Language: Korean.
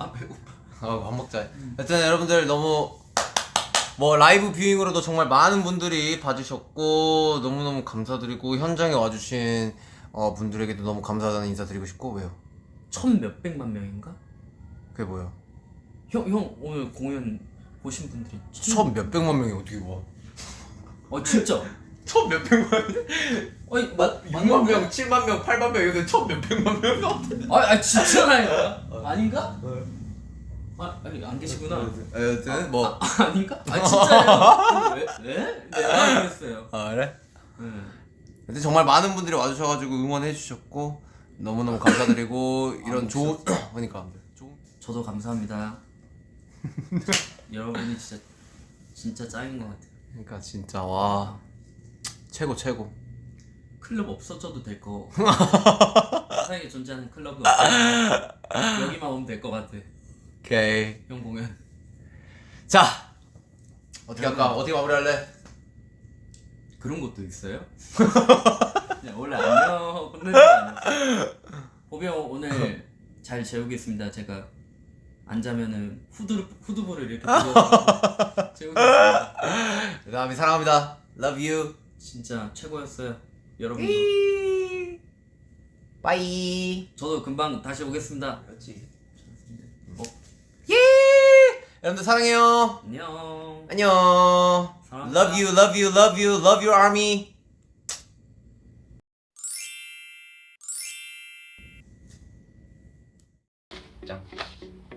아 배고파. 어, 밥 먹자. 하여튼 여러분들 너무 뭐 라이브 뷰잉으로도 정말 많은 분들이 봐주셨고 너무너무 감사드리고 현장에 와주신 어, 분들에게도 너무 감사하다는 인사드리고 싶고 왜요? 천 몇백만 명인가? 그게 뭐야? 형 형 오늘 공연 보신 분들이 천- 천 몇백만 명이 어떻게 와? 어 진짜. 천 몇백만 아니 맞 6만 명, 7만 명, 8만 명 이거 천 몇백만 어떻게 아, 아 진짜라니까. 아닌가? 아 아니 안 계시구나. 여튼 뭐 아, 아닌가? 아 진짜요? 왜? 왜? 내가 그랬어요. 아, 그래? 네. 근데 정말 많은 분들이 와주셔가지고 응원해 주셨고 너무너무 감사드리고 이런 좋은 그러니까 좋은 저도 감사합니다. 여러분이 진짜 진짜 짱인 것 같아요. 그러니까 진짜 와 최고 최고 클럽 없어져도 될 거. 세상에 존재하는 클럽은 없어. 여기만 오면 될 것 같아. 오케이 형 공연. 자 어떻게 할까 어떻게 마무리할래 그런 것도 있어요? 그냥 원래 안녕 끝내는 거 아니야? 호비 형 오늘 잘 재우겠습니다. 제가 안 자면은 후드 후드볼을 이렇게 들고 재우겠습니다. 그다음에 사랑합니다 love you 진짜 최고였어요. 여러분도. 빠이. 저도 금방 다시 오겠습니다. 그렇지. 어, 예! 여러분들 사랑해요. 안녕. 안녕. 사랑합니다. Love you, love you, love you, love your army. 짱.